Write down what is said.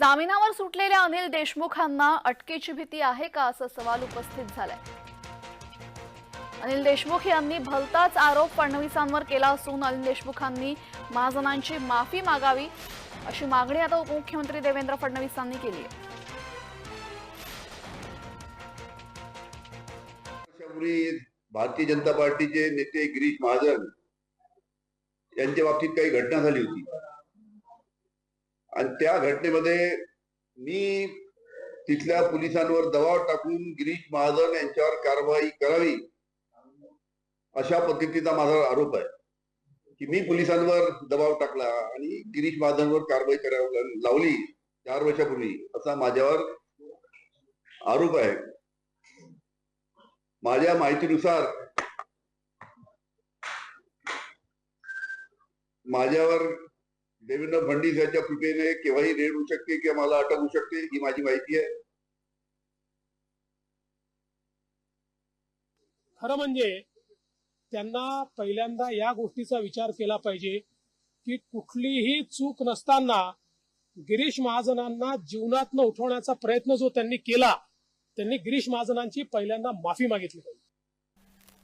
जामिनावर सुटलेल्या अनिल देशमुखांना अटकेची भीती आहे का असा सवाल उपस्थित झालाय. अनिल देशमुख यांनी भलताच आरोप फडणवीसांवर केला असून अनिल देशमुखांनी महाजनांची माफी मागावी अशी मागणी आता उपमुख्यमंत्री देवेंद्र फडणवीसांनी केली आहे. भारतीय जनता पार्टीचे नेते गिरीश महाजन यांच्या बाबतीत काही घटना झाली होती. आणि त्या घटनेमध्ये मी तिथल्या पोलिसांवर दबाव टाकून गिरीश महाजन यांच्यावर कारवाई करावी अशा पद्धतीचा माझा आरोप आहे. की मी पोलिसांवर दबाव टाकला आणि गिरीश महाजनवर कारवाई करावी लावली चार वर्षापूर्वी असा माझ्यावर आरोप आहे. माझ्या माहितीनुसार माझ्यावर देवेंद्र फडणवीस यांच्या कृपेने केव्हाही रेड होऊ शकते किंवा मला अटक होऊ शकते ही माझी माहिती आहे. खरं म्हणजे त्यांना पहिल्यांदा या गोष्टीचा विचार केला पाहिजे की कुठलीही चूक नसताना गिरीश महाजनांना जीवनातनं उठवण्याचा प्रयत्न जो त्यांनी केला त्यांनी गिरीश महाजनांची पहिल्यांदा माफी मागितली पाहिजे.